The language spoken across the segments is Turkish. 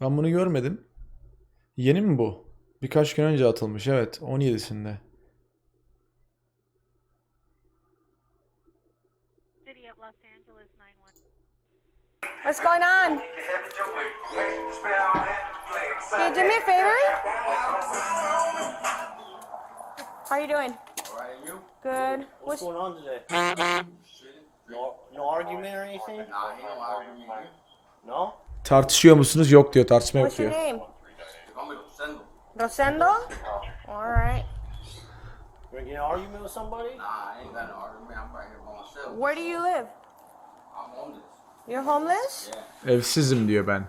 Ben bunu görmedim. Yeni mi bu? Birkaç gün önce atılmış. Evet, 17'sinde. City of Los Angeles 911. What's going on? Can you do me a favor? How you doing? Good. What's going on today? No, no argument or anything? Argue with me. No? Tartışıyor musunuz? Yok diyor. Tartışma yok what's your diyor. name? Rosendo. Rosendo? All right. You're getting an argument with somebody? Nah, I ain't got no argument. I'm right here by myself. Where do you live? I'm on this. You're homeless? Evsizim diyor ben.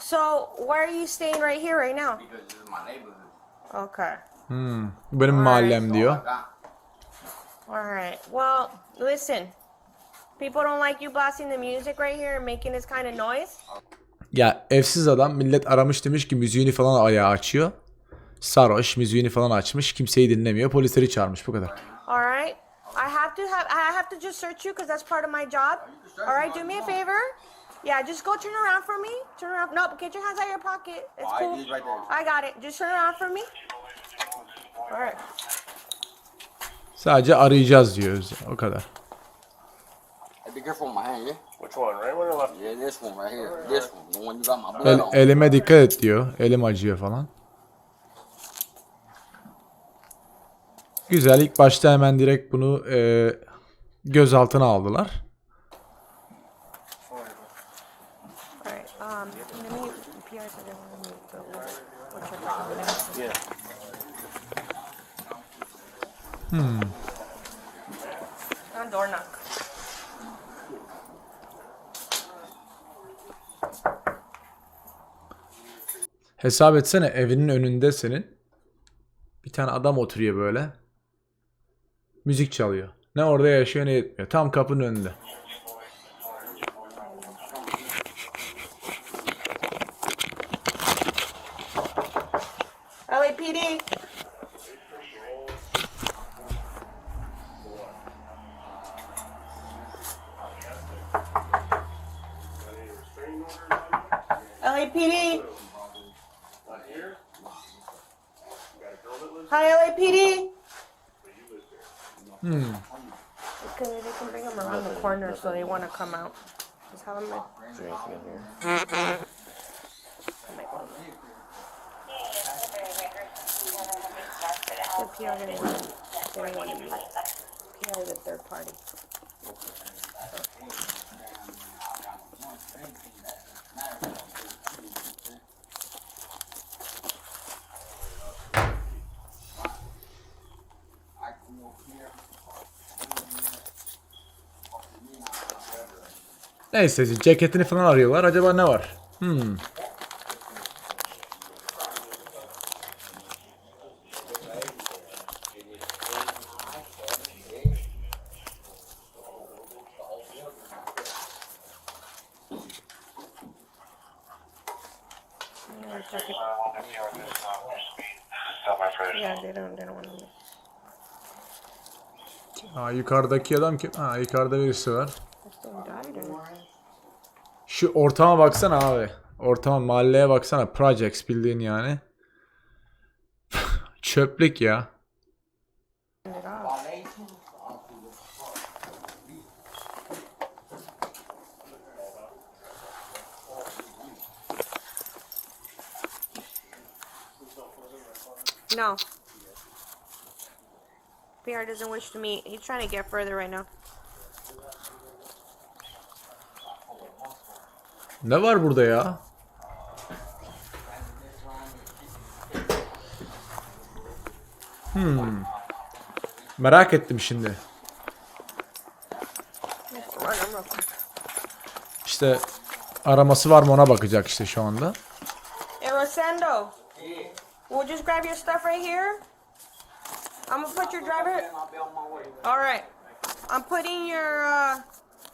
So why are you staying right here right now? because this is my neighborhood. Okay. Hmm. Benim mahallem diyor. all I got. All right. Well, listen. People don't like you blasting the music right here and making this kind of noise. Ya evsiz adam millet aramış demiş ki müziğini falan ayağa açıyor. Sarhoş müziğini falan açmış. Kimseyi dinlemiyor. Polisleri çağırmış bu kadar. All right. I have to have I have to just search you because that's part of my job. All right. Do me a favor. Yeah, just go turn around for me. Turn around. No, get your hands out of your pocket. It's cool. I got it. Just turn around for me. All right. Sadece arayacağız diyoruz. O kadar. Be careful my hand, yeah? Which one, right one or left? Yeah, this one right here. This one. The one you got my blood El, on. elime dikkat et diyor. Elim acıyor falan. Güzel. İlk başta hemen direkt bunu e, gözaltına aldılar. All right. Um, let me. PR said they wanted me to go. What's your problem? Yeah. On door knock. Hesap etsene evinin önünde senin. Bir tane adam oturuyor böyle. Müzik çalıyor. Ne orada yaşıyor ne etmiyor. Tam kapının önünde. LAPD. LAPD. Hi, LAPD. Hmm. They they can bring them around the corner so they want to come out. Just have them drink in here. The PR didn't want to. PR is a third party. Neyse ceketini falan arıyorlar. Acaba ne var? Hmm. Aa, yukarıdaki adam kim? Ha, yukarıda birisi var. This thing died or? Şu ortama baksana abi. Ortama mahalleye baksana. Projects bildiğin yani. Çöplük ya. No. PR doesn't wish to meet. He's trying to get further right now. Ne var burada ya? Hmm. Merak ettim şimdi. İşte araması var mı ona bakacak işte şu anda. Hey, Rosendo. We'll just grab your stuff right here. I'm gonna put your driver. All right. I'm putting your uh,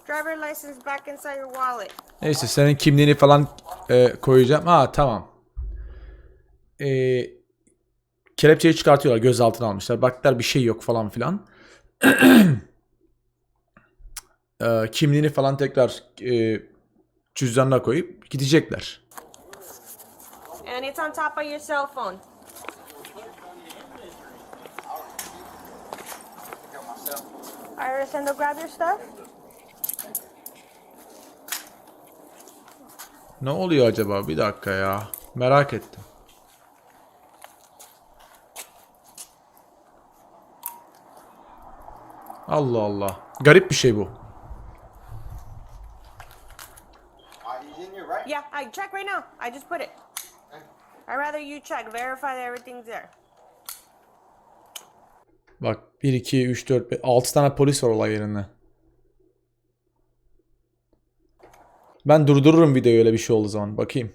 driver license back inside your wallet. Neyse senin kimliğini falan e, koyacağım. Ha tamam. E, kelepçeyi çıkartıyorlar. Gözaltına almışlar. Baktılar bir şey yok falan filan. e, kimliğini falan tekrar e, cüzdanına koyup gidecekler. and it's on top of your cell phone. Right, Rosendo, grab your stuff. Ne oluyor acaba? Bir dakika ya. Merak ettim. Allah Allah. Garip bir şey bu. he's in here, right? Yeah, I check right now. I just put it. I'd rather you check, verify that everything's there. Bak 1, 2, 3, 4, 5, 6 tane polis var olay yerinde. Ben durdururum videoyu öyle bir şey olduğu zaman. Bakayım.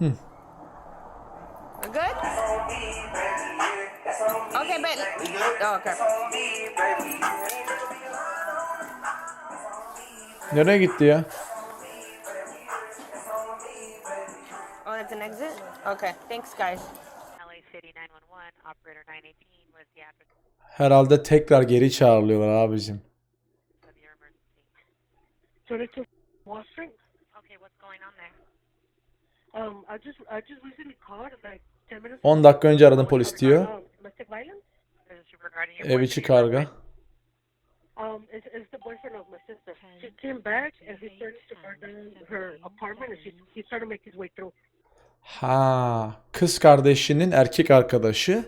We're good? Okay, but. Oh, okay. Nereye gitti ya? Oh, that's an exit? Okay, thanks, guys. LA City 911, operator 918 was the address Herhalde tekrar geri çağrılıyorlar abicim. of your emergency. 32 Wall Street. Okay, what's going on there? Um, I just I just recently called like 10 minutes. 10 dakika önce aradım polis diyor. Um, is Ev içi karga. Um, it's, it's the boyfriend of my sister. She came back and he started to burn down her apartment and she, he started to make his way through. Ha, kız kardeşinin erkek arkadaşı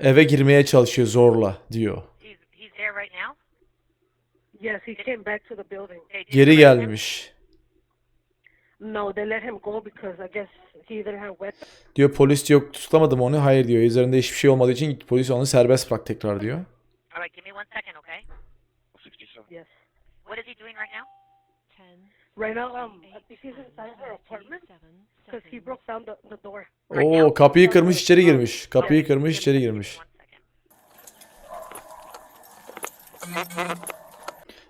eve girmeye çalışıyor zorla diyor. He's he's there right now. Yes, he came back to the building. They did Geri arrest him? gelmiş. No, they let him go because I guess he didn't have weapons. Diyor polis diyor tutuklamadım onu. Hayır diyor. Üzerinde hiçbir şey olmadığı için polis onu serbest bırak tekrar diyor. All right, give me one second, okay? Yes. What is he doing right now? Right now, um, I think he's inside her apartment because he broke down the, the door. Oo kapıyı kırmış içeri girmiş. Kapıyı kırmış içeri girmiş.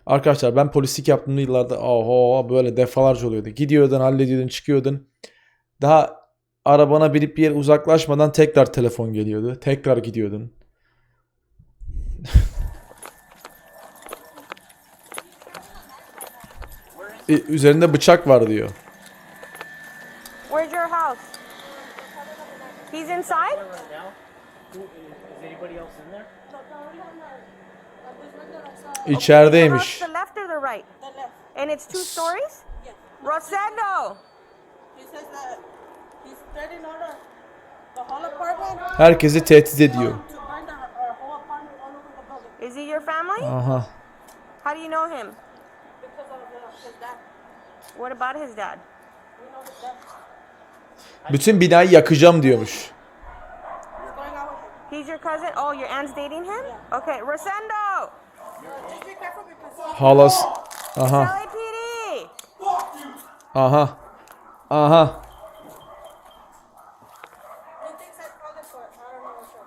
Arkadaşlar ben polislik yaptığım yıllarda oho böyle defalarca oluyordu. Gidiyordun hallediyordun çıkıyordun. Daha arabana binip bir yere uzaklaşmadan tekrar telefon geliyordu. Tekrar gidiyordun. E, üzerinde bıçak var diyor. Where's your house? He's inside? now. Who, is anybody else in there? İçerideymiş. The left or the right? The left. And it's two stories? Rosendo! He says that he's threatening all the, the whole apartment Herkesi tehdit ediyor. Is he your family? Aha. How do you know him? because of the, his dad. What about his dad? Bütün binayı yakacağım diyormuş. He's your cousin? Oh, your aunt's dating him? Okay, Rosendo! Halas. Aha. LAPD! Aha. Aha.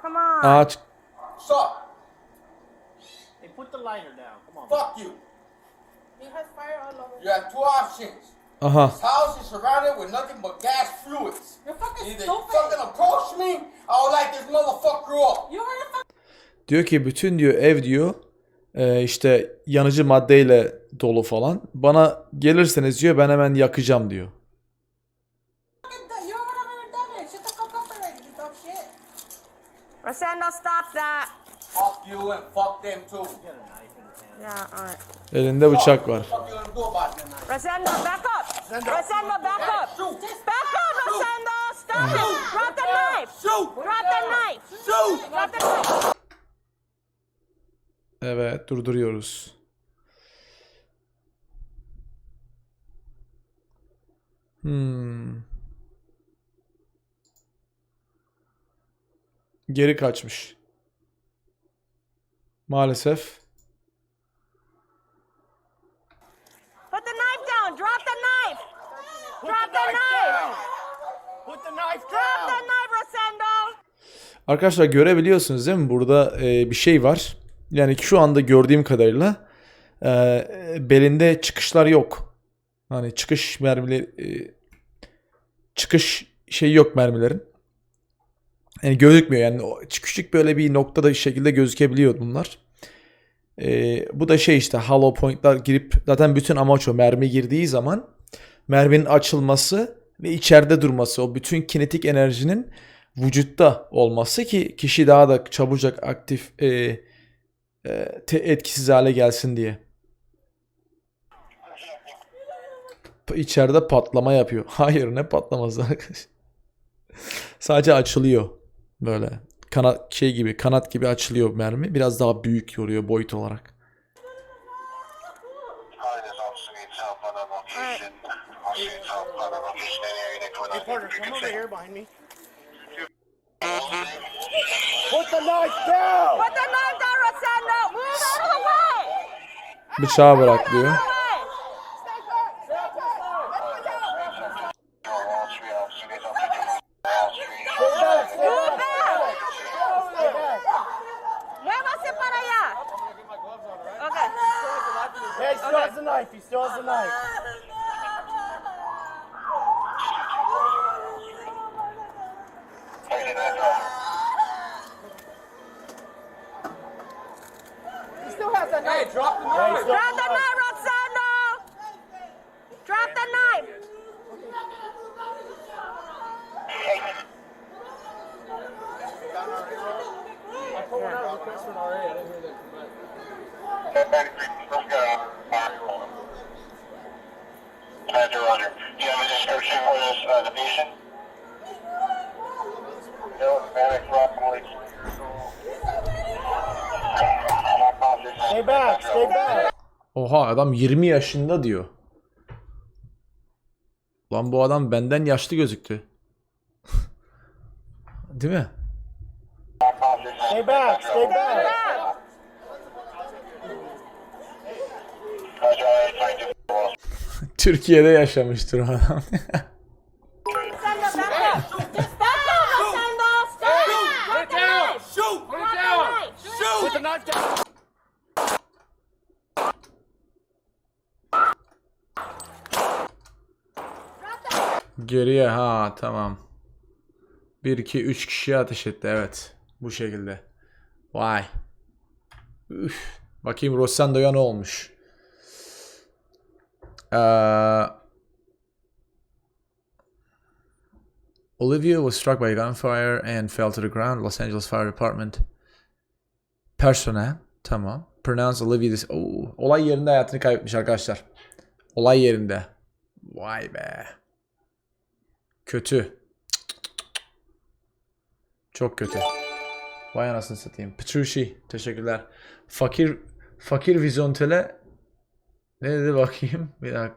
Come on. Ağaç. Stop! Hey, put the lighter down. Come on. Fuck you! You have two options. Aha. This house is surrounded with nothing but gas fluids. You're fucking Either you stupid. fucking approach me, I will light this motherfucker up. You heard it Diyor ki bütün diyor ev diyor e, işte yanıcı maddeyle dolu falan. Bana gelirseniz diyor ben hemen yakacağım diyor. Rosendo, stop that! Fuck you and fuck them too. Yeah, alright. Elinde bıçak var. Rosendo, back up! Rosendo, back up! Back up, Rosendo! Stop it! Drop the knife! Shoot! Drop the knife! Shoot! Drop the knife! Evet durduruyoruz. Hmm. Geri kaçmış. Maalesef. Put the knife down! Drop the knife! Drop the knife! Put the knife Drop the knife, Rosendo! Arkadaşlar görebiliyorsunuz değil mi? Burada e, bir şey var. Yani şu anda gördüğüm kadarıyla e, belinde çıkışlar yok. Hani çıkış mermileri e, çıkış şey yok mermilerin. Yani gözükmüyor yani küçük böyle bir noktada bir şekilde gözükebiliyor bunlar. Ee, bu da şey işte hollow point'lar girip zaten bütün amaç o mermi girdiği zaman merminin açılması ve içeride durması o bütün kinetik enerjinin vücutta olması ki kişi daha da çabucak aktif e, e, etkisiz hale gelsin diye. İçeride patlama yapıyor. Hayır ne patlaması arkadaş. Sadece açılıyor böyle. Kanat şey gibi kanat gibi açılıyor mermi. Biraz daha büyük yoruyor boyut olarak. Hi, this officer needs help on a location. Officer needs help on a location in area that going on. Porter, come over here behind me. Put the knife down! Put the knife down, Rosendo. Move out of the way. Bıçağı bırak diyor. Way. Wall Street officer needs help taking Wall Street. Move back. Muévase para allá. Okay. Yeah, he still has the knife. He still has the knife. Taking that driver. He still has that knife. Hey, drop the knife. Drop the knife, Rosendo. Drop the knife. Let's go. Roger, Roger. Do you have a description for this, uh, the patient? No, Hispanic, roughly. Stay back. Stay back. Oha adam 20 yaşında diyor. Lan bu adam benden yaşlı gözüktü. Değil mi? Stay back. Stay back. Türkiye'de yaşamıştır o adam. Geriye ha tamam. 1 2 3 kişiye ateş etti evet. Bu şekilde. Vay. Üf. Bakayım Rossando'ya ne olmuş? Ee, Olivia was struck by gunfire and fell to the ground. Los Angeles Fire Department personnel. Tamam. Pronounce Olivia this. Oo, olay yerinde hayatını kaybetmiş arkadaşlar. Olay yerinde. Vay be. Kötü. Çok kötü. Vay anasını satayım. Petrucci. Teşekkürler. Fakir fakir vizontele ne dedi bakayım? Bir dakika.